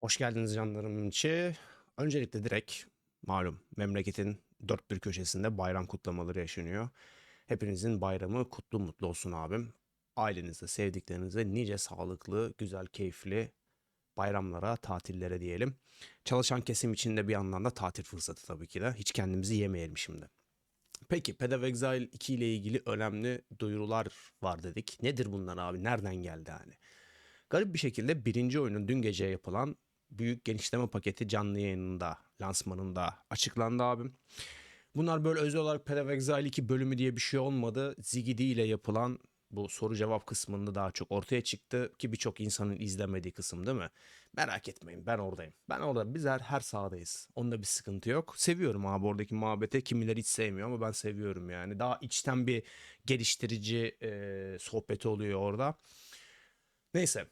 Hoş geldiniz canlarımın içi. Öncelikle direkt malum memleketin dört bir köşesinde bayram kutlamaları yaşanıyor. Hepinizin bayramı kutlu mutlu olsun abim. Ailenizde, sevdiklerinize nice sağlıklı, güzel, keyifli bayramlara, tatillere diyelim. Çalışan kesim için de bir yandan da tatil fırsatı tabii ki de. Hiç kendimizi yemeyelim şimdi. Peki Path of Exile 2 ile ilgili önemli duyurular var dedik. Nedir bunlar abi? Nereden geldi hani? Garip bir şekilde birinci oyunun dün gece yapılan büyük genişleme paketi canlı yayınında, lansmanında açıklandı abim. Bunlar böyle özel olarak Path of Exile 2 bölümü diye bir şey olmadı. Zigidi ile yapılan bu soru cevap kısmında daha çok ortaya çıktı ki birçok insanın izlemediği kısım değil mi? Merak etmeyin ben oradayım. Ben orada biz her, her sahadayız. Onda bir sıkıntı yok. Seviyorum abi oradaki muhabbete. Kimileri hiç sevmiyor ama ben seviyorum yani. Daha içten bir geliştirici e, sohbeti oluyor orada. Neyse.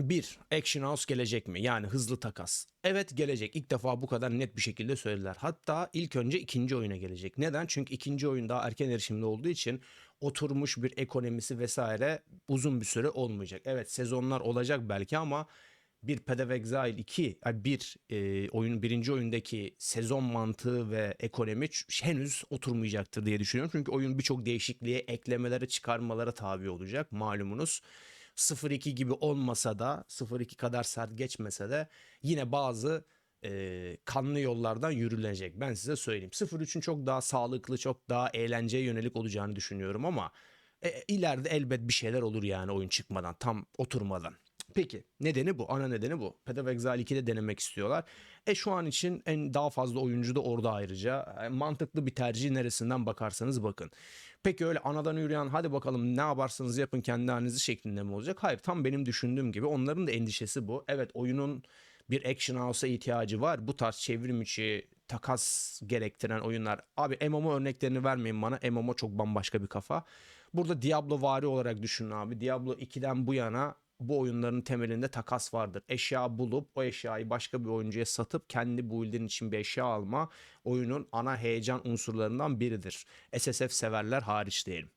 Bir, Action House gelecek mi? Yani hızlı takas. Evet gelecek. İlk defa bu kadar net bir şekilde söylediler. Hatta ilk önce ikinci oyuna gelecek. Neden? Çünkü ikinci oyun daha erken erişimde olduğu için oturmuş bir ekonomisi vesaire uzun bir süre olmayacak. Evet sezonlar olacak belki ama bir Path of Exile 2, ay bir e, oyun birinci oyundaki sezon mantığı ve ekonomi henüz oturmayacaktır diye düşünüyorum. Çünkü oyun birçok değişikliğe, eklemelere, çıkarmalara tabi olacak malumunuz. 0-2 gibi olmasa da 0-2 kadar sert geçmese de yine bazı e, kanlı yollardan yürülecek. Ben size söyleyeyim. 0-3'ün çok daha sağlıklı, çok daha eğlenceye yönelik olacağını düşünüyorum ama e, ileride elbet bir şeyler olur yani oyun çıkmadan, tam oturmadan. Peki nedeni bu. Ana nedeni bu. Path of Exile 2'de denemek istiyorlar. E şu an için en daha fazla oyuncu da orada ayrıca. E, mantıklı bir tercih neresinden bakarsanız bakın. Peki öyle anadan yürüyen hadi bakalım ne yaparsanız yapın kendi halinizi şeklinde mi olacak? Hayır tam benim düşündüğüm gibi onların da endişesi bu. Evet oyunun bir action house'a ihtiyacı var. Bu tarz çevrim içi takas gerektiren oyunlar. Abi MMO örneklerini vermeyin bana. MMO çok bambaşka bir kafa. Burada Diablo vari olarak düşünün abi. Diablo 2'den bu yana bu oyunların temelinde takas vardır. Eşya bulup o eşyayı başka bir oyuncuya satıp kendi build'in için bir eşya alma oyunun ana heyecan unsurlarından biridir. SSF severler hariç diyelim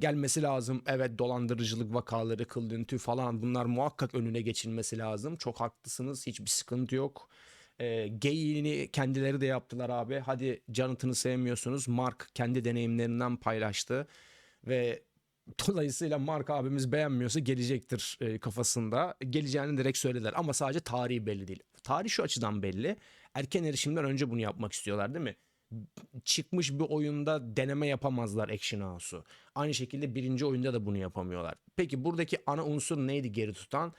gelmesi lazım. Evet dolandırıcılık vakaları, kıldırıntı falan bunlar muhakkak önüne geçilmesi lazım. Çok haklısınız. Hiçbir sıkıntı yok. E, geyiğini kendileri de yaptılar abi. Hadi Jonathan'ı sevmiyorsunuz. Mark kendi deneyimlerinden paylaştı. Ve dolayısıyla Mark abimiz beğenmiyorsa gelecektir e, kafasında. Geleceğini direkt söylediler ama sadece tarihi belli değil. Tarih şu açıdan belli. Erken erişimden önce bunu yapmak istiyorlar değil mi? çıkmış bir oyunda deneme yapamazlar Action House'u. Aynı şekilde birinci oyunda da bunu yapamıyorlar. Peki buradaki ana unsur neydi geri tutan?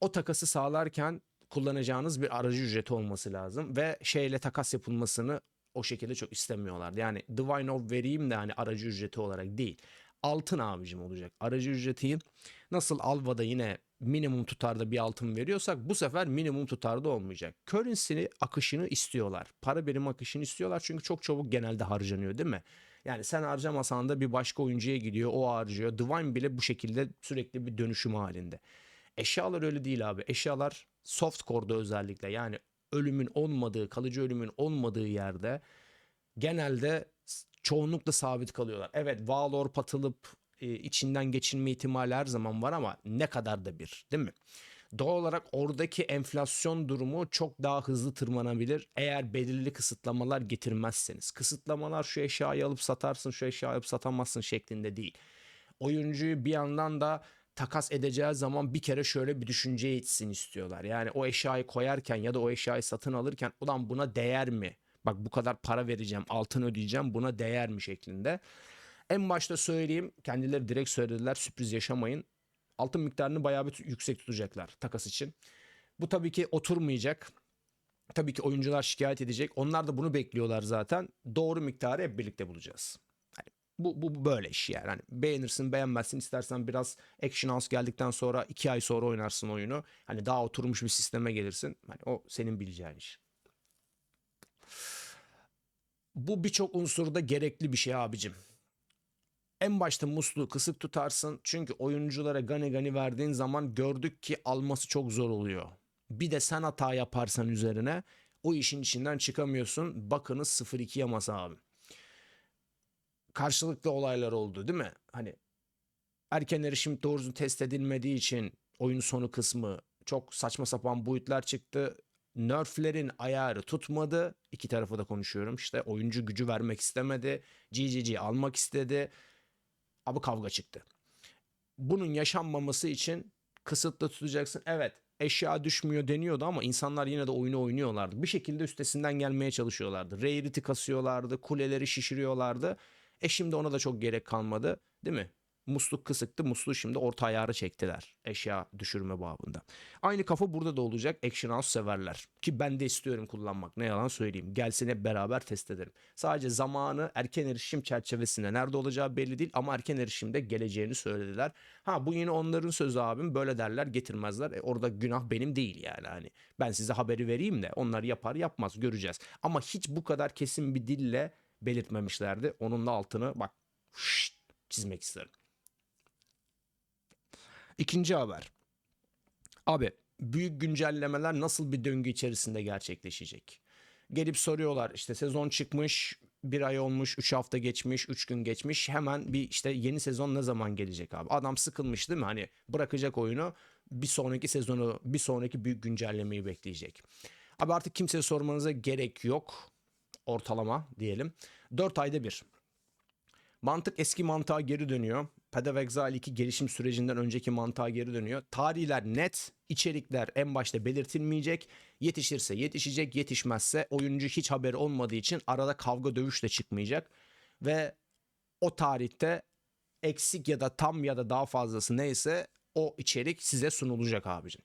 O takası sağlarken kullanacağınız bir aracı ücreti olması lazım ve şeyle takas yapılmasını o şekilde çok istemiyorlar. Yani Divine of vereyim de hani aracı ücreti olarak değil. Altın abicim olacak. Aracı ücreti nasıl Alva'da yine minimum tutarda bir altın veriyorsak bu sefer minimum tutarda olmayacak. Currency akışını istiyorlar. Para birimi akışını istiyorlar çünkü çok çabuk genelde harcanıyor değil mi? Yani sen harcamasan da bir başka oyuncuya gidiyor o harcıyor. Divine bile bu şekilde sürekli bir dönüşüm halinde. Eşyalar öyle değil abi. Eşyalar soft core'da özellikle yani ölümün olmadığı, kalıcı ölümün olmadığı yerde genelde çoğunlukla sabit kalıyorlar. Evet Valor patılıp e, içinden geçilme ihtimali her zaman var ama ne kadar da bir değil mi? Doğal olarak oradaki enflasyon durumu çok daha hızlı tırmanabilir eğer belirli kısıtlamalar getirmezseniz. Kısıtlamalar şu eşyayı alıp satarsın, şu eşyayı alıp satamazsın şeklinde değil. Oyuncuyu bir yandan da takas edeceği zaman bir kere şöyle bir düşünceye itsin istiyorlar. Yani o eşyayı koyarken ya da o eşyayı satın alırken ulan buna değer mi? Bak bu kadar para vereceğim, altın ödeyeceğim buna değer mi şeklinde. En başta söyleyeyim kendileri direkt söylediler sürpriz yaşamayın. Altın miktarını bayağı bir yüksek tutacaklar takas için. Bu tabii ki oturmayacak. Tabii ki oyuncular şikayet edecek. Onlar da bunu bekliyorlar zaten. Doğru miktarı hep birlikte bulacağız. Hani bu, bu, bu böyle iş yani. Hani beğenirsin beğenmezsin istersen biraz Action House geldikten sonra iki ay sonra oynarsın oyunu. Hani daha oturmuş bir sisteme gelirsin. Hani o senin bileceğin iş. Bu birçok unsurda gerekli bir şey abicim. En başta musluğu kısık tutarsın. Çünkü oyunculara gani gani verdiğin zaman gördük ki alması çok zor oluyor. Bir de sen hata yaparsan üzerine o işin içinden çıkamıyorsun. Bakınız 0-2 yamasa abi. Karşılıklı olaylar oldu değil mi? Hani erken erişim doğrusu test edilmediği için oyun sonu kısmı çok saçma sapan boyutlar çıktı. Nerf'lerin ayarı tutmadı. İki tarafı da konuşuyorum. İşte oyuncu gücü vermek istemedi. GGG almak istedi. Abi kavga çıktı. Bunun yaşanmaması için kısıtlı tutacaksın. Evet eşya düşmüyor deniyordu ama insanlar yine de oyunu oynuyorlardı. Bir şekilde üstesinden gelmeye çalışıyorlardı. Rairit'i kasıyorlardı, kuleleri şişiriyorlardı. E şimdi ona da çok gerek kalmadı değil mi? Musluk kısıktı. Musluğu şimdi orta ayarı çektiler. Eşya düşürme babında. Aynı kafa burada da olacak. Action House severler. Ki ben de istiyorum kullanmak. Ne yalan söyleyeyim. Gelsin hep beraber test edelim. Sadece zamanı erken erişim çerçevesinde nerede olacağı belli değil ama erken erişimde geleceğini söylediler. Ha bu yine onların sözü abim. Böyle derler getirmezler. E, orada günah benim değil yani. Hani ben size haberi vereyim de onlar yapar yapmaz göreceğiz. Ama hiç bu kadar kesin bir dille belirtmemişlerdi. Onun da altını bak şşt, çizmek isterim. İkinci haber. Abi büyük güncellemeler nasıl bir döngü içerisinde gerçekleşecek? Gelip soruyorlar işte sezon çıkmış bir ay olmuş, 3 hafta geçmiş, 3 gün geçmiş. Hemen bir işte yeni sezon ne zaman gelecek abi? Adam sıkılmış değil mi? Hani bırakacak oyunu bir sonraki sezonu, bir sonraki büyük güncellemeyi bekleyecek. Abi artık kimseye sormanıza gerek yok. Ortalama diyelim. 4 ayda bir. Mantık eski mantığa geri dönüyor. Path of Exile 2 gelişim sürecinden önceki mantığa geri dönüyor. Tarihler net, içerikler en başta belirtilmeyecek. Yetişirse yetişecek, yetişmezse oyuncu hiç haberi olmadığı için arada kavga dövüş de çıkmayacak. Ve o tarihte eksik ya da tam ya da daha fazlası neyse o içerik size sunulacak abicim.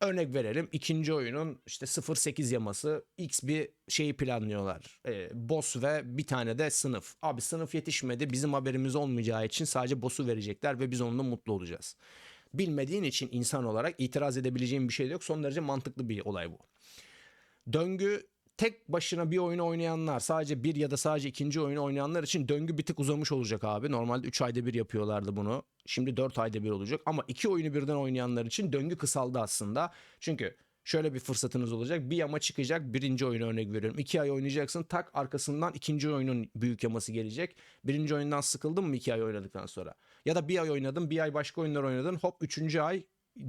Örnek verelim ikinci oyunun işte 0.8 yaması X bir şeyi planlıyorlar. Ee, boss ve bir tane de sınıf. Abi sınıf yetişmedi bizim haberimiz olmayacağı için sadece boss'u verecekler ve biz onunla mutlu olacağız. Bilmediğin için insan olarak itiraz edebileceğin bir şey yok. Son derece mantıklı bir olay bu. Döngü tek başına bir oyunu oynayanlar sadece bir ya da sadece ikinci oyunu oynayanlar için döngü bir tık uzamış olacak abi. Normalde 3 ayda bir yapıyorlardı bunu. Şimdi 4 ayda bir olacak ama iki oyunu birden oynayanlar için döngü kısaldı aslında. Çünkü şöyle bir fırsatınız olacak. Bir yama çıkacak. Birinci oyunu örnek veriyorum. İki ay oynayacaksın. Tak arkasından ikinci oyunun büyük yaması gelecek. Birinci oyundan sıkıldın mı iki ay oynadıktan sonra? Ya da bir ay oynadın. Bir ay başka oyunlar oynadın. Hop üçüncü ay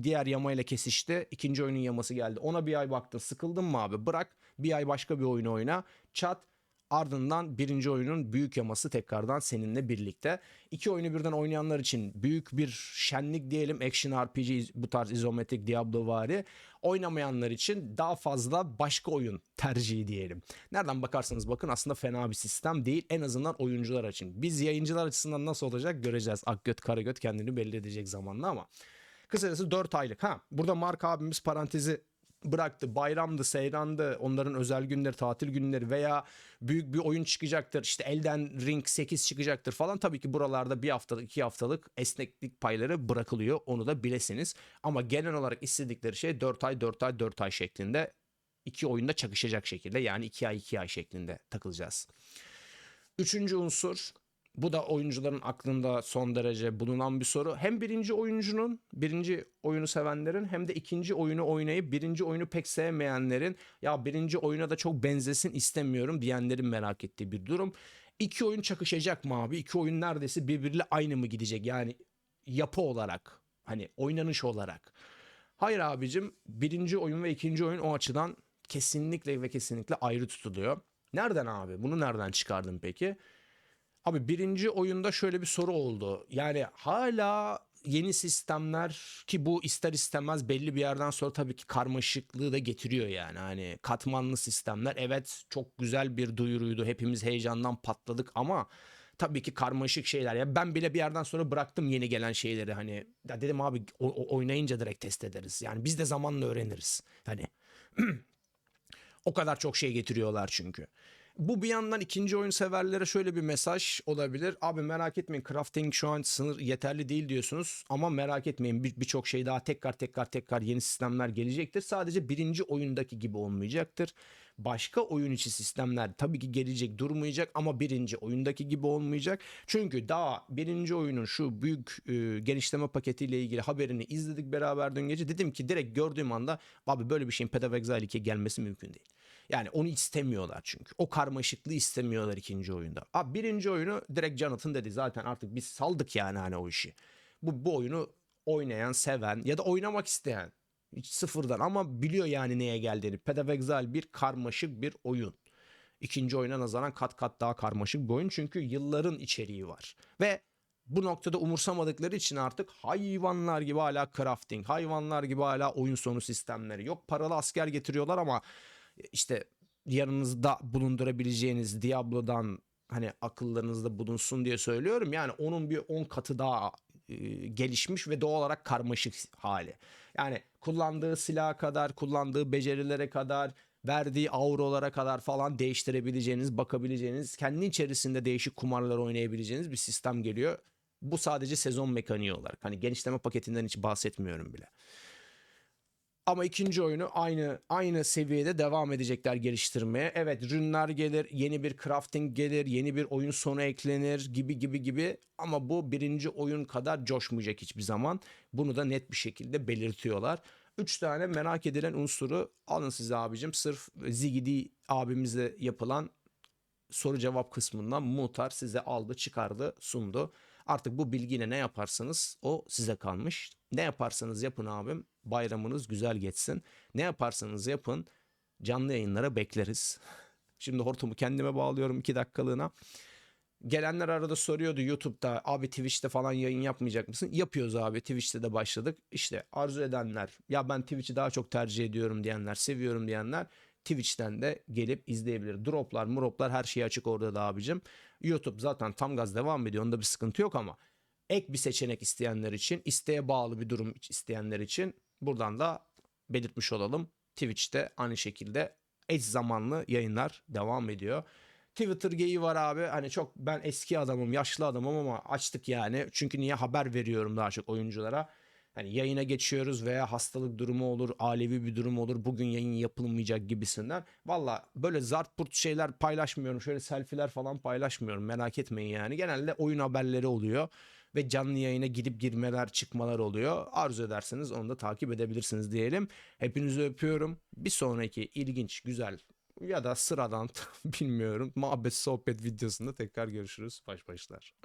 diğer yamayla kesişti. İkinci oyunun yaması geldi. Ona bir ay baktın. Sıkıldın mı abi? Bırak. Bir ay başka bir oyun oyna. Çat. Ardından birinci oyunun büyük yaması tekrardan seninle birlikte. İki oyunu birden oynayanlar için büyük bir şenlik diyelim. Action RPG bu tarz izometrik Diablo vari. Oynamayanlar için daha fazla başka oyun tercihi diyelim. Nereden bakarsanız bakın aslında fena bir sistem değil. En azından oyuncular için. Biz yayıncılar açısından nasıl olacak göreceğiz. Akgöt Karagöt kendini belli edecek zamanla ama. Kısacası 4 aylık. Ha burada Mark abimiz parantezi bıraktı. Bayramdı, seyrandı, onların özel günleri, tatil günleri veya büyük bir oyun çıkacaktır. İşte Elden Ring 8 çıkacaktır falan. Tabii ki buralarda bir haftalık, iki haftalık esneklik payları bırakılıyor. Onu da bilesiniz. Ama genel olarak istedikleri şey 4 ay, 4 ay, 4 ay şeklinde iki oyunda çakışacak şekilde yani 2 ay 2 ay şeklinde takılacağız. Üçüncü unsur bu da oyuncuların aklında son derece bulunan bir soru. Hem birinci oyuncunun, birinci oyunu sevenlerin hem de ikinci oyunu oynayıp birinci oyunu pek sevmeyenlerin ya birinci oyuna da çok benzesin istemiyorum diyenlerin merak ettiği bir durum. İki oyun çakışacak mı abi? İki oyun neredeyse birbiriyle aynı mı gidecek? Yani yapı olarak, hani oynanış olarak. Hayır abicim, birinci oyun ve ikinci oyun o açıdan kesinlikle ve kesinlikle ayrı tutuluyor. Nereden abi? Bunu nereden çıkardın peki? Abi birinci oyunda şöyle bir soru oldu. Yani hala yeni sistemler ki bu ister istemez belli bir yerden sonra tabii ki karmaşıklığı da getiriyor yani. Hani katmanlı sistemler evet çok güzel bir duyuruydu. Hepimiz heyecandan patladık ama tabii ki karmaşık şeyler. Ya ben bile bir yerden sonra bıraktım yeni gelen şeyleri hani. Ya dedim abi o, oynayınca direkt test ederiz. Yani biz de zamanla öğreniriz. Hani o kadar çok şey getiriyorlar çünkü. Bu bir yandan ikinci oyun severlere şöyle bir mesaj olabilir. Abi merak etmeyin crafting şu an sınır yeterli değil diyorsunuz. Ama merak etmeyin birçok bir şey daha tekrar tekrar tekrar yeni sistemler gelecektir. Sadece birinci oyundaki gibi olmayacaktır. Başka oyun içi sistemler tabii ki gelecek durmayacak ama birinci oyundaki gibi olmayacak. Çünkü daha birinci oyunun şu büyük e, genişleme paketiyle ilgili haberini izledik beraber dün gece. Dedim ki direkt gördüğüm anda abi böyle bir şeyin Path of Exile 2'ye gelmesi mümkün değil. Yani onu istemiyorlar çünkü. O karmaşıklığı istemiyorlar ikinci oyunda. Abi birinci oyunu direkt Jonathan dedi zaten artık biz saldık yani hani o işi. Bu, bu oyunu oynayan, seven ya da oynamak isteyen Hiç sıfırdan ama biliyor yani neye geldiğini. Pedavexal bir karmaşık bir oyun. İkinci oyuna nazaran kat kat daha karmaşık bir oyun. Çünkü yılların içeriği var. Ve bu noktada umursamadıkları için artık hayvanlar gibi hala crafting, hayvanlar gibi hala oyun sonu sistemleri. Yok paralı asker getiriyorlar ama işte yanınızda bulundurabileceğiniz Diablo'dan hani akıllarınızda bulunsun diye söylüyorum. Yani onun bir 10 katı daha gelişmiş ve doğal olarak karmaşık hali. Yani kullandığı silaha kadar, kullandığı becerilere kadar, verdiği aurolara kadar falan değiştirebileceğiniz, bakabileceğiniz, kendi içerisinde değişik kumarlar oynayabileceğiniz bir sistem geliyor. Bu sadece sezon mekaniği olarak. Hani genişleme paketinden hiç bahsetmiyorum bile. Ama ikinci oyunu aynı aynı seviyede devam edecekler geliştirmeye. Evet rünler gelir, yeni bir crafting gelir, yeni bir oyun sonu eklenir gibi gibi gibi. Ama bu birinci oyun kadar coşmayacak hiçbir zaman. Bunu da net bir şekilde belirtiyorlar. Üç tane merak edilen unsuru alın size abicim. Sırf Zigidi abimizle yapılan soru cevap kısmından muhtar size aldı, çıkardı, sundu. Artık bu bilgiyle ne yaparsanız o size kalmış. Ne yaparsanız yapın abim bayramınız güzel geçsin. Ne yaparsanız yapın canlı yayınlara bekleriz. Şimdi hortumu kendime bağlıyorum iki dakikalığına. Gelenler arada soruyordu YouTube'da abi Twitch'te falan yayın yapmayacak mısın? Yapıyoruz abi Twitch'te de başladık. İşte arzu edenler ya ben Twitch'i daha çok tercih ediyorum diyenler seviyorum diyenler Twitch'ten de gelip izleyebilir. Droplar, muroplar her şey açık orada da abicim. YouTube zaten tam gaz devam ediyor. Onda bir sıkıntı yok ama ek bir seçenek isteyenler için, isteğe bağlı bir durum isteyenler için buradan da belirtmiş olalım. Twitch'te aynı şekilde eş zamanlı yayınlar devam ediyor. Twitter geyi var abi. Hani çok ben eski adamım, yaşlı adamım ama açtık yani. Çünkü niye haber veriyorum daha çok oyunculara. Hani yayına geçiyoruz veya hastalık durumu olur, alevi bir durum olur, bugün yayın yapılmayacak gibisinden. Valla böyle zart purt şeyler paylaşmıyorum. Şöyle selfiler falan paylaşmıyorum. Merak etmeyin yani. Genelde oyun haberleri oluyor ve canlı yayına gidip girmeler çıkmalar oluyor. Arzu ederseniz onu da takip edebilirsiniz diyelim. Hepinizi öpüyorum. Bir sonraki ilginç, güzel ya da sıradan bilmiyorum muhabbet sohbet videosunda tekrar görüşürüz. Baş başlar.